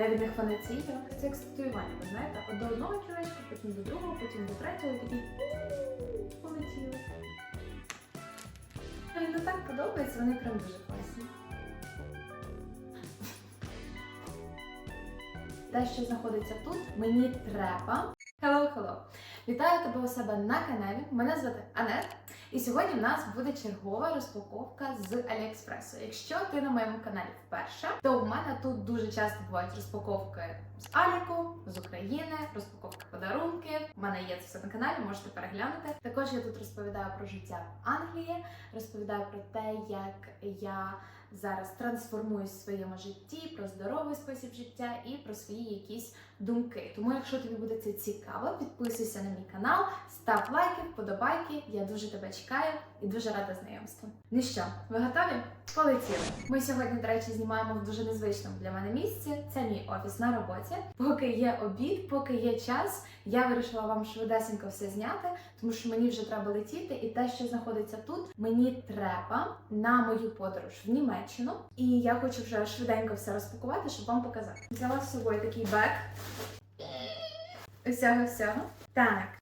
Я від них фанатію. Це як з татуювання, ви знаєте, от до одного кілечка, потім до другого, потім до третього, і такий полетіли. Мені не так подобається, вони прям дуже класні. Те, що знаходиться тут, мені треба. Hello, hello! Вітаю тебе у себе на каналі. Мене звати Анет. І сьогодні в нас буде чергова розпаковка з Аліекспресу. Якщо ти на моєму каналі вперше, то в мене тут дуже часто бувають розпаковки з Аліку, з України, розпаковки подарунків. У мене є це все на каналі, можете переглянути. Також я тут розповідаю про життя в Англії, розповідаю про те, як я зараз трансформуюсь в своєму житті, про здоровий спосіб життя і про свої якісь думки. Тому, якщо тобі буде це цікаво, підписуйся на мій канал, став лайки, вподобайки. Я дуже тебе чекаю і дуже рада знайомству. Ну що, ви готові? Полетіли. Ми сьогодні, до речі, знімаємо в дуже незвичному для мене місці. Це мій офіс на роботі. Поки є обід, поки є час, я вирішила вам швидесенько все зняти, тому що мені вже треба летіти, і те, що знаходиться тут, мені треба на мою подорож в Німеччину. І я хочу вже швиденько все розпакувати, щоб вам показати. Взяла з собою такий бек. Усього всього. Так.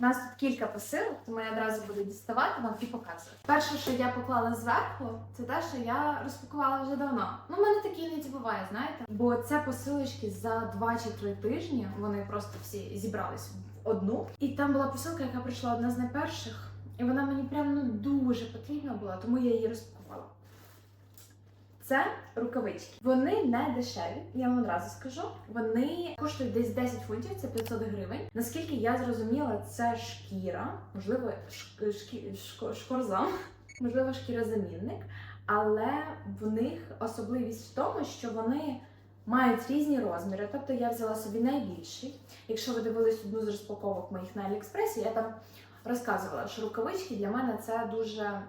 У нас тут кілька посилок, тому я одразу буду діставати вам і показувати. Перше, що я поклала зверху, це те, що я розпакувала вже давно. Ну, в мене такі іноді буває, знаєте. Бо це посилочки за 2 чи 3 тижні. Вони просто всі зібрались в одну. І там була посилка, яка прийшла одна з найперших. І вона мені прям ну дуже потрібна була, тому я її розпакувала. Це рукавички. Вони не дешеві, я вам одразу скажу. Вони коштують десь 10 фунтів, це 500 гривень. Наскільки я зрозуміла, це шкіра, можливо, шк- можливо, шкірозамінник, але в них особливість в тому, що вони мають різні розміри. Тобто я взяла собі найбільший. Якщо ви дивились одну з розпаковок моїх на Аліекспресі, я там розказувала, що рукавички для мене це дуже.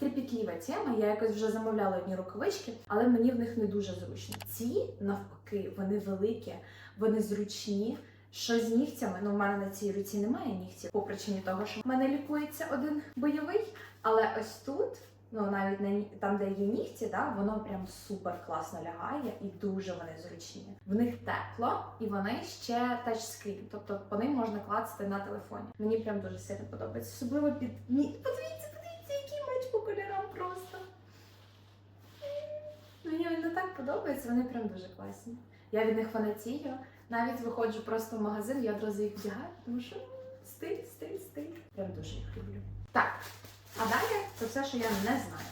М, тема, я якось вже замовляла одні рукавички, але мені в них не дуже зручно. Ці навпаки, вони великі, вони зручні. Що з нігтями? Ну, в мене на цій руці немає нігтів, по причині того, що в мене лікується один бойовий. Але ось тут, ну навіть на там, де є нігті, да, воно прям супер класно лягає і дуже вони зручні. В них тепло і вони ще тачскрін, тобто по ним можна клацати на телефоні. Мені прям дуже сильно подобається. Особливо під ні. Подивіться, кольорам просто. Мені вони так подобаються, вони прям дуже класні. Я від них фанатію. Навіть виходжу просто в магазин, я одразу їх вдягаю, тому що стиль, стиль, стиль. Прям дуже їх люблю. Так, а далі це все, що я не знаю.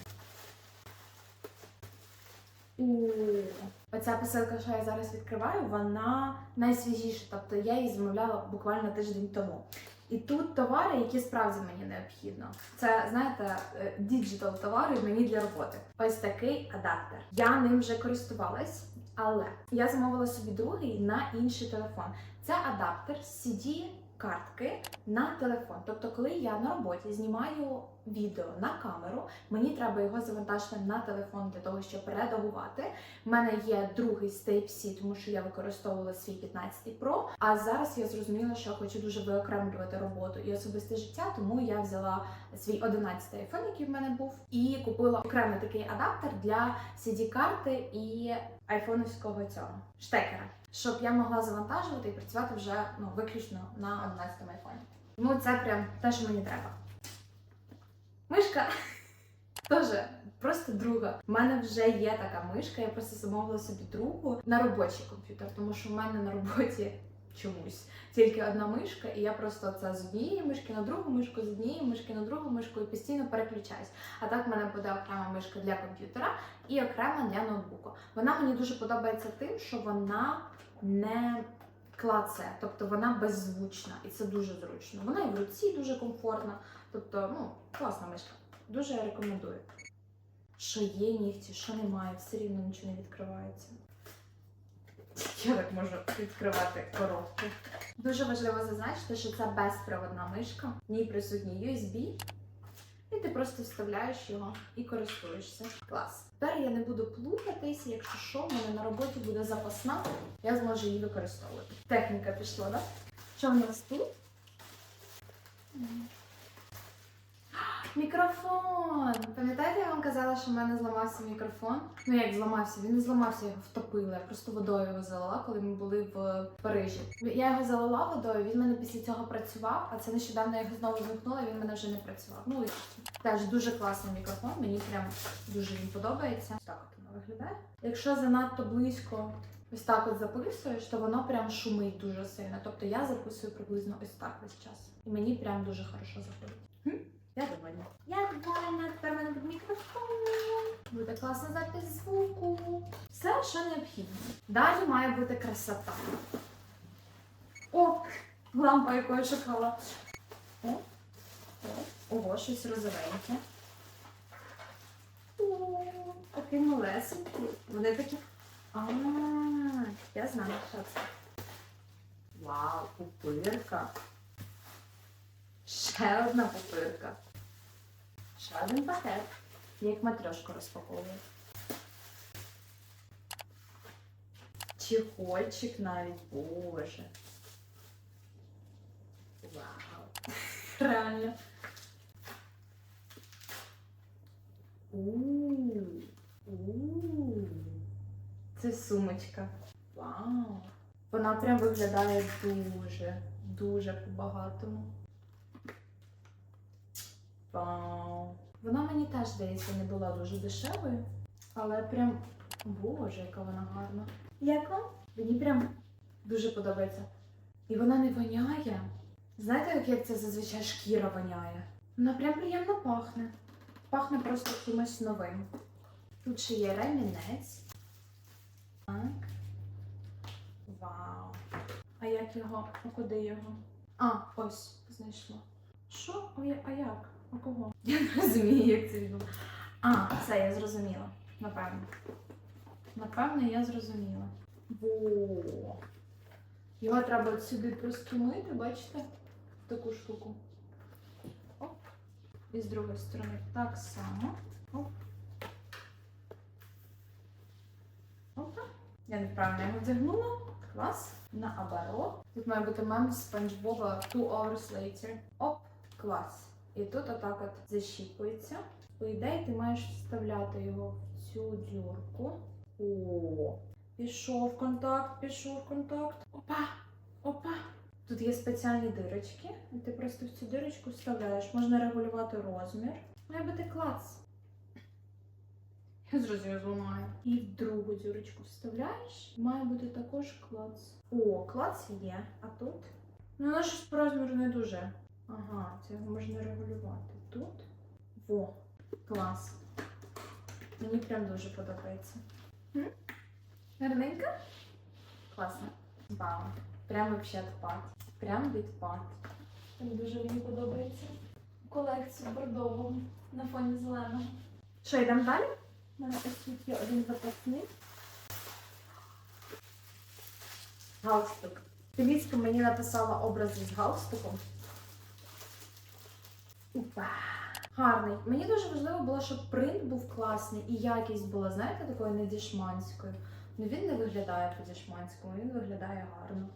Оця посилка, що я зараз відкриваю, вона найсвіжіша. Тобто я її замовляла буквально тиждень тому. І тут товари, які справді мені необхідно. Це, знаєте, діджитал товари мені для роботи. Ось такий адаптер. Я ним вже користувалась, але я замовила собі другий на інший телефон. Це адаптер CD картки на телефон. Тобто, коли я на роботі знімаю відео на камеру, мені треба його завантажити на телефон для того, щоб редагувати. У мене є другий з Type-C, тому що я використовувала свій 15 Pro. А зараз я зрозуміла, що хочу дуже виокремлювати роботу і особисте життя, тому я взяла свій 11 iPhone, який в мене був, і купила окремий такий адаптер для CD-карти і айфоновського цього штекера, щоб я могла завантажувати і працювати вже ну виключно на 11 айфоні. Тому це прям те, що мені треба. Мишка теж просто друга. У мене вже є така мишка, я просто замовила собі другу на робочий комп'ютер, тому що в мене на роботі чомусь тільки одна мишка, і я просто це з однієї мишки на другу мишку, з однієї мишки на другу мишку і постійно переключаюсь. А так в мене буде окрема мишка для комп'ютера і окрема для ноутбуку. Вона мені дуже подобається тим, що вона не клацає, тобто вона беззвучна, і це дуже зручно. Вона і в руці дуже комфортна. Тобто, ну, класна мишка. Дуже рекомендую. Що є нігті, що немає, все рівно нічого не відкривається. Я так можу відкривати коробку. Дуже важливо зазначити, що це безпроводна мишка. В ній присутній USB. І ти просто вставляєш його і користуєшся. Клас. Тепер я не буду плутатись, якщо що, в мене на роботі буде запасна, я зможу її використовувати. Техніка пішла, так? Що в нас тут? Мікрофон! Пам'ятаєте, я вам казала, що в мене зламався мікрофон? Ну як зламався? Він не зламався, я його втопила. Я просто водою його залила, коли ми були в Парижі. Я його залила водою, він мене після цього працював, а це нещодавно я його знову вимкнула, він в мене вже не працював. Ну і теж дуже класний мікрофон, мені прям дуже він подобається. Так от воно виглядає. Якщо занадто близько ось так от записуєш, то воно прям шумить дуже сильно. Тобто я записую приблизно ось так весь час. І мені прям дуже хорошо заходить. Я довольна. Я довольна, тепер мене буде мікрофон. Буде класна запис звуку. Все, що необхідно. Далі має бути красота. О, лампа, яку я шукала. О, о, ого, щось розовеньке. О, такий малесенький. Вони такі. А, я знаю, що це. Вау, пупирка. Ще одна пупирка. Ще один пакет. Як матрешку розпаковую. Чехольчик навіть, боже. Вау. Реально. У. У. Це сумочка. Вау. Вона прям виглядає дуже, дуже по-багатому. Вона мені теж, здається, не була дуже дешевою, але прям, боже, яка вона гарна. Як вам? Мені прям дуже подобається. І вона не воняє. Знаєте, як- як це зазвичай шкіра воняє? Вона прям приємно пахне. Пахне просто чимось новим. Тут ще є ремінець. Так. Вау. А як його? А куди його? А, ось, знайшла. Що? А як? А кого? Я не розумію, як це відбувається. А, все, я зрозуміла. Напевно. Напевно, я зрозуміла. Во. Його треба от сюди просто мити, бачите? Таку штуку. Оп. І з другої сторони так само. Оп. Опа. Я неправильно його вдягнула. Клас. Наоборот. Тут має бути мем з Боба Two hours later. Оп, клас. І тут отак от защіпується. По ідеї, ти маєш вставляти його в цю дюрку. О, пішов контакт, пішов контакт. Опа! Опа! Тут є спеціальні дирочки, і ти просто в цю дирочку вставляєш. Можна регулювати розмір. Має бути клац. Я зрозумію, зламаю. І в другу дюрочку вставляєш. Має бути також клац. О, клац є. А тут? Ну, воно щось по розміру не дуже. Ага, це його можна регулювати. Тут. Во, клас. Мені прям дуже подобається. М? Гарненько? Класно. Вау. Прям вообще відпад. Прям відпад. Прям дуже мені подобається. Колекцію бордового на фоні зеленого. Що, йдемо далі? У мене ось тут є один запасний. Галстук. Феліцька мені написала образи з галстуком. Опа. Гарний. Мені дуже важливо було, щоб принт був класний і якість була, знаєте, такою не дішманською. Ну він не виглядає по-дішманському, він виглядає гарно.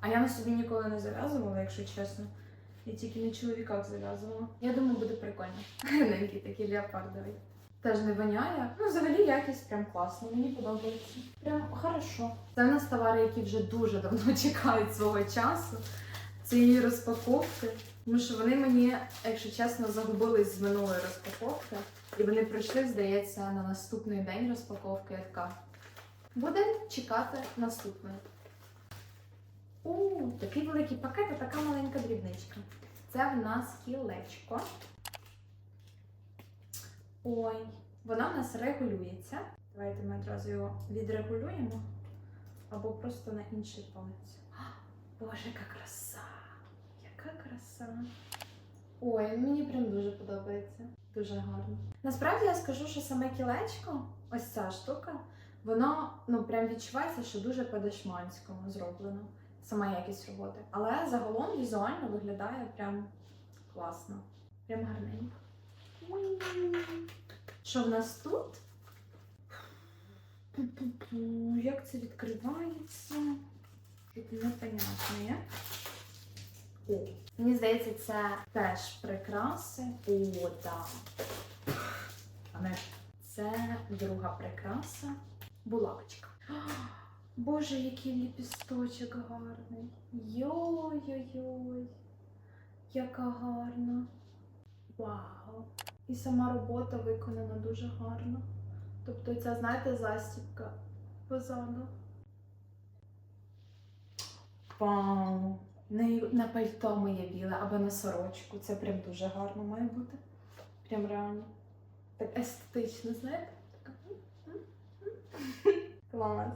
А я на собі ніколи не зав'язувала, якщо чесно. Я тільки на чоловіках зав'язувала. Я думаю, буде прикольно. Гарненький такий леопардовий. Теж не воняє. Ну, взагалі якість прям класна, мені подобається. Прям хорошо. Це в нас товари, які вже дуже давно чекають свого часу. Цієї розпаковки. Тому що вони мені, якщо чесно, загубились з минулої розпаковки. І вони прийшли, здається, на наступний день розпаковки. Я така. Будемо чекати наступної. У, такий великий пакет, а така маленька дрібничка. Це в нас кілечко. Ой, вона в нас регулюється. Давайте ми одразу його відрегулюємо. Або просто на інший палець. Боже, яка краса! Яка краса! Ой, мені прям дуже подобається. Дуже гарно. Насправді я скажу, що саме кілечко, ось ця штука, воно ну прям відчувається, що дуже по-дешманському зроблено. Сама якість роботи. Але загалом візуально виглядає прям класно. Прям гарненько. Що в нас тут? Як це відкривається? Тут непонятно, як? Мені здається, це теж прикраси. О, так. Це друга прикраса. Булавочка. Боже, який ліпісточок гарний. Йой-йой-йой. Яка гарна. Вау. І сама робота виконана дуже гарно. Тобто ця, знаєте, застібка позаду. Вау. На, пальто моє біле або на сорочку. Це прям дуже гарно має бути. Прям реально. Так естетично, знаєте? Клас.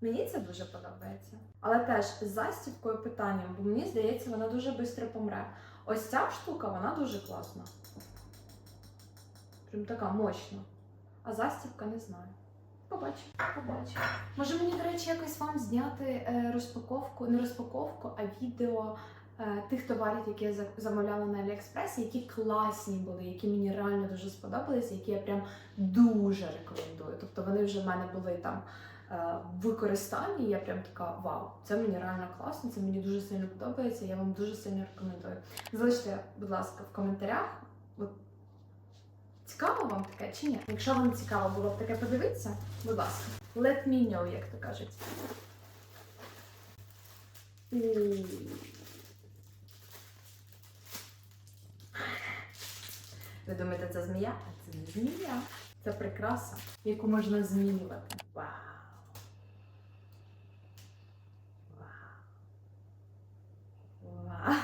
Мені це дуже подобається. Але теж з застібкою питанням, бо мені здається, вона дуже швидко помре. Ось ця штука, вона дуже класна. Прям така мощна. А застібка не знаю. Побачимо, побачимо. Може мені, до речі, якось вам зняти е, розпаковку, не розпаковку, а відео е, тих товарів, які я замовляла на Аліекспресі, які класні були, які мені реально дуже сподобалися, які я прям дуже рекомендую. Тобто вони вже в мене були там е, в використанні, я прям така вау, це мені реально класно, це мені дуже сильно подобається, я вам дуже сильно рекомендую. Залиште, будь ласка, в коментарях. От, цікаво вам таке чи ні? Якщо вам цікаво було б таке подивитися, будь ласка, let me know, як то кажуть. Ви думаєте, це змія? А це не змія. Це прикраса, яку можна змінювати. Вау! Вау! Вау!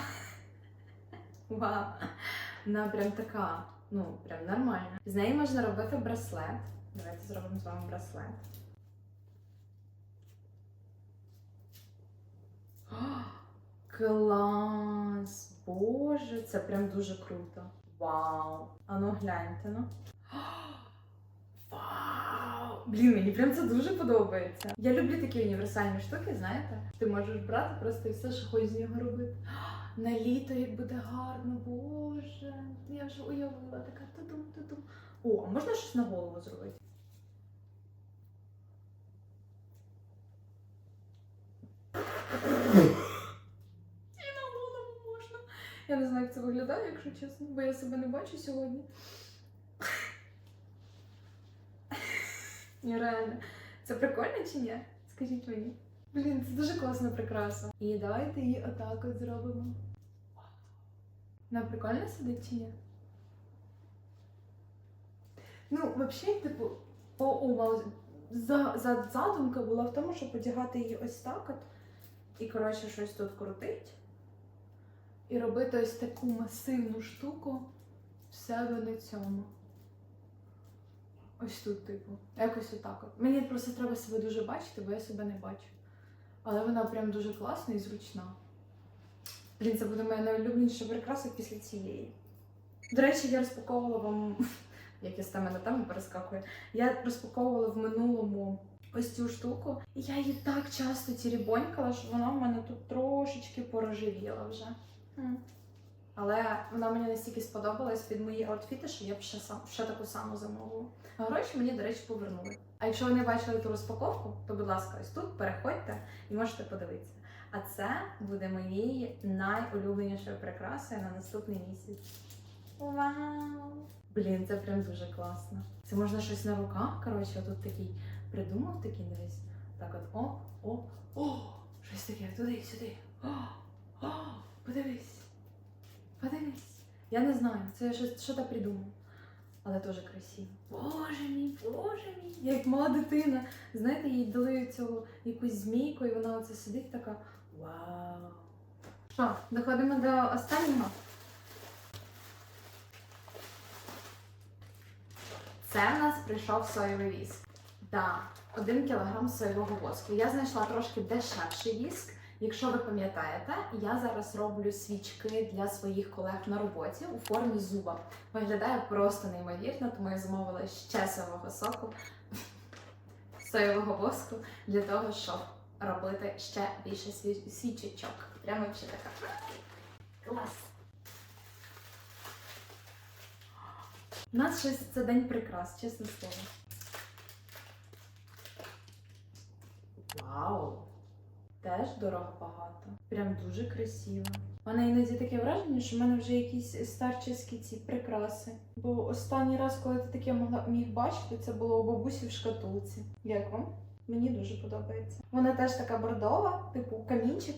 Вау! Вона прям така, ну, прям нормальна. З неї можна робити браслет. Давайте зробимо з вами браслет. О, Клас! Боже, це прям дуже круто. Вау! А ну гляньте, ну. Вау! Блін, мені прям це дуже подобається. Я люблю такі універсальні штуки, знаєте? Ти можеш брати просто і все, що хочеш з нього робити. На літо як буде гарно, боже. Я вже уявила така тудум тудум. О, а можна щось на голову зробити? І на голову можна. Я не знаю, як це виглядає, якщо чесно, бо я себе не бачу сьогодні. Ні, реально. Це прикольно чи ні? Скажіть мені. Блін, це дуже класна прикраса. І давайте її отак от зробимо. Вона прикольно сидить чи ні? Ну, взагалі, типу, по умал... за, за, задумка була в тому, щоб одягати її ось так от. І, коротше, щось тут крутить. І робити ось таку масивну штуку в себе на цьому. Ось тут, типу. Якось отак от. Мені просто треба себе дуже бачити, бо я себе не бачу. Але вона прям дуже класна і зручна. Блін, це буде моя найулюбленіша прикраса після цієї. До речі, я розпаковувала вам, як я з теми на тему перескакую. Я розпаковувала в минулому ось цю штуку, і я її так часто тірібонькала, що вона в мене тут трошечки порожевіла вже. Але вона мені настільки сподобалась під мої аутфіти, що я б ще, сам, ще таку саму замовила. Гроші мені, до речі, повернули. А якщо ви не бачили ту розпаковку, то, будь ласка, ось тут переходьте і можете подивитися. А це буде моєю найулюбленішою прикрасою на наступний місяць. Вау! Блін, це прям дуже класно. Це можна щось на руках. Коротше, отут такий придумав такий дивись. Так от оп, оп, о! Щось таке, туди, сюди. О, о, подивись. Подивись. Я не знаю, це я щось що-то придумав. Але дуже красиво. Боже мій, боже мій. Я як мала дитина. Знаєте, їй дали цього якусь змійку, і вона оце сидить така. Вау. Що, доходимо до останнього. Це в нас прийшов соєвий віск. Да, один кілограм соєвого воску. Я знайшла трошки дешевший віск. Якщо ви пам'ятаєте, я зараз роблю свічки для своїх колег на роботі у формі зуба. Виглядає просто неймовірно, тому я замовила ще соєвого соку, соєвого воску для того, щоб робити ще більше свічечок. Прямо ще така. Клас! У нас щось це день прикрас, чесне слово. Вау! Теж дорого багато. Прям дуже красиво. У мене іноді таке враження, що в мене вже якісь старчеські ці прикраси. Бо останній раз, коли ти таке могла міг бачити, це було у бабусі в шкатулці. Як вам? Мені дуже подобається. Вона теж така бордова, типу камінчик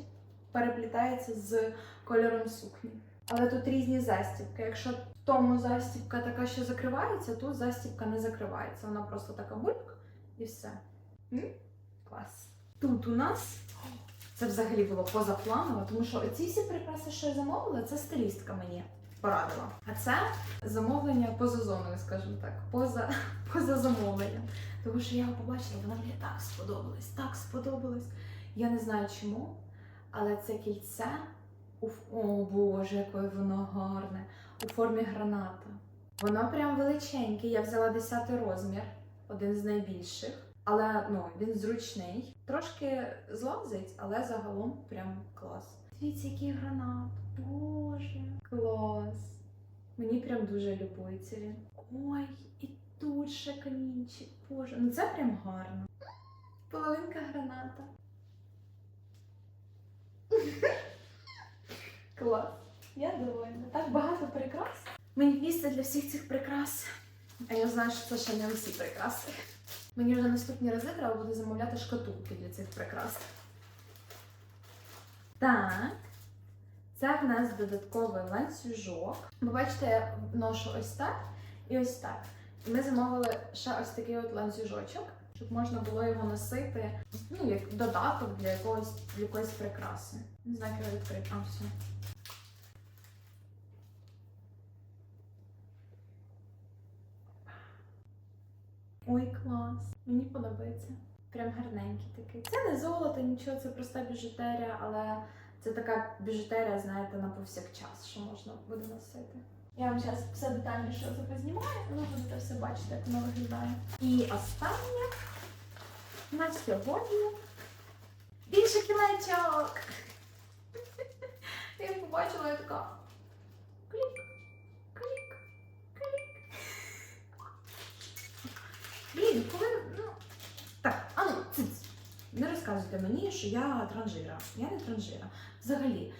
переплітається з кольором сукні. Але тут різні застібки. Якщо в тому застібка така, що закривається, тут застібка не закривається. Вона просто така бульк і все. М? Клас. Тут у нас це взагалі було позапланово, тому що ці всі прикраси, що я замовила, це стилістка мені порадила. А це замовлення поза зоною, скажімо так, поза, поза замовленням. Тому що я його побачила, воно мені так сподобалось, так сподобалось. Я не знаю чому, але це кільце О Боже, яке воно гарне! У формі граната. Воно прям величеньке. Я взяла 10 розмір, один з найбільших. Але ну, він зручний. Трошки злазить, але загалом прям клас. Дивіться, який гранат. Боже, клас. Мені прям дуже любується він. Ой, і тут ще камінчик. Боже, ну це прям гарно. Половинка граната. Клас. Я довольна. Так багато прикрас. Мені місце для всіх цих прикрас. А я знаю, що це ще не усі прикраси. Мені вже наступні рази треба буде замовляти шкатулки для цих прикрас. Так. Це в нас додатковий ланцюжок. Ви бачите, я ношу ось так і ось так. І ми замовили ще ось такий от ланцюжочок, щоб можна було його носити, ну, як додаток для якогось для якоїсь прикраси. Не знаю, як його відкрити. А, все. Ой, клас. Мені подобається. Прям гарненький такий. Це не золото, нічого, це проста біжутерія, але це така біжутерія, знаєте, на повсякчас, що можна буде носити. Я вам зараз все детальніше це познімаю, і ви будете все бачити, як воно виглядає. І останнє на сьогодні більше кілечок. Я побачила, я така. Клік, Блін, коли. Ну. Так, а ну, циц. Не розказуйте мені, що я транжира. Я не транжира. Взагалі,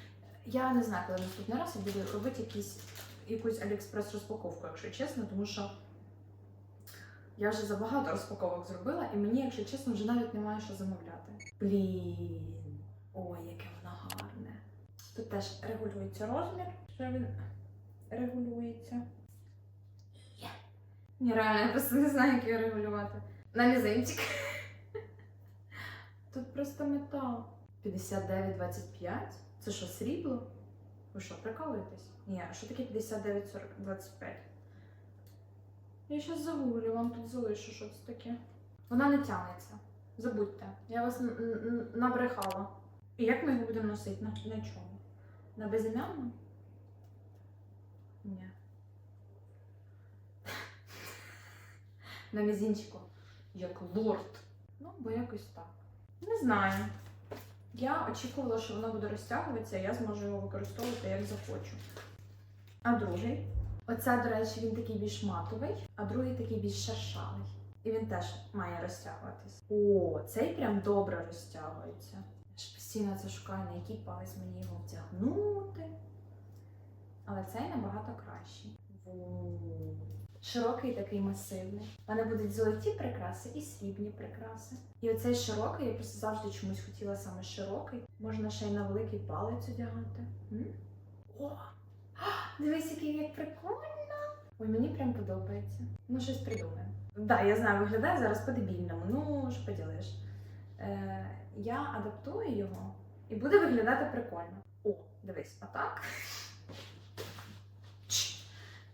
я не знаю, коли наступний раз я буду робити якісь, якусь Аліекспрес розпаковку, якщо чесно, тому що я вже забагато розпаковок зробила, і мені, якщо чесно, вже навіть немає що замовляти. Блін, ой, яке воно гарне. Тут теж регулюється розмір, що він регулюється. Ні, реально, я просто не знаю, як його регулювати. На мізинчик. Тут просто метал. 59,25? Це що, срібло? Ви що, прикалуєтесь? Ні, а що таке 59,25? Я щас загуглю, вам тут залишу, що це таке. Вона не тягнеться. Забудьте. Я вас набрехала. І як ми його будемо носити? На, на чому? На безім'яному? Ні. На мізинчику. Як лорд. Ну, бо якось так. Не знаю. Я очікувала, що воно буде розтягуватися, і я зможу його використовувати як захочу. А другий. Оце, до речі, він такий більш матовий, а другий такий більш шершавий. І він теж має розтягуватись. О, цей прям добре розтягується. Я ж постійно це шукаю, на який палець мені його втягнути. Але цей набагато кращий. Широкий такий масивний. У мене будуть золоті прикраси і срібні прикраси. І оцей широкий, я просто завжди чомусь хотіла саме широкий. Можна ще й на великий палець одягати. М? О! А, Дивись, який як прикольно! Ой, мені прям подобається. Ну, щось придумаємо. Так, да, я знаю, виглядає зараз по-дебільному. Ну, що поділиш. Е, я адаптую його і буде виглядати прикольно. О, дивись, отак.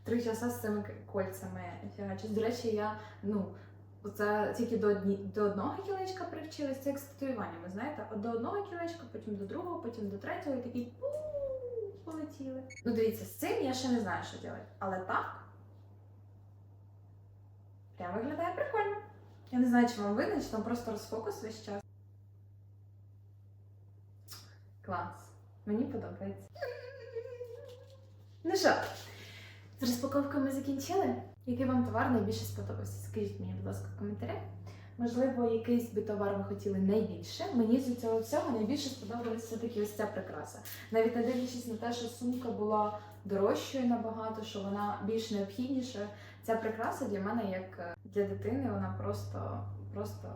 Три часа з цими кольцями фігачусь. До речі, я ну. Це тільки до, одні, до одного кілечка привчилась, це як з татуюваннями, знаєте? До одного кілечка, потім до другого, потім до третього, і такі полетіли. Ну дивіться, з цим я ще не знаю, що робити. Але так. Прям виглядає прикольно. Я не знаю, чи вам видно, чи там просто розфокус весь час. Клас. Мені подобається. Ну що, з розпаковками закінчили? Який вам товар найбільше сподобався? Скажіть мені, будь ласка, в коментарях. Можливо, якийсь би товар ви хотіли найбільше. Мені з цього всього найбільше сподобалася все-таки ось ця прикраса. Навіть не дивлячись на те, що сумка була дорожчою набагато, що вона більш необхідніша. Ця прикраса для мене, як е, для дитини, вона просто, просто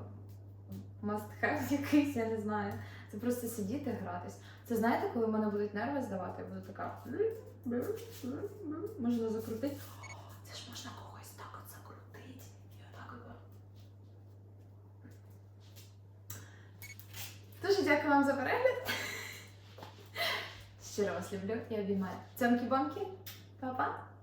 must have якийсь, я не знаю. Це просто сидіти, гратись. Це знаєте, коли в мене будуть нерви здавати, я буду така. Можна закрутити. Це ж можна когось так от закрутити. І отак от. Дуже дякую вам за перегляд. Щиро вас люблю і обіймаю. Цьомкі-бомки. Па-па.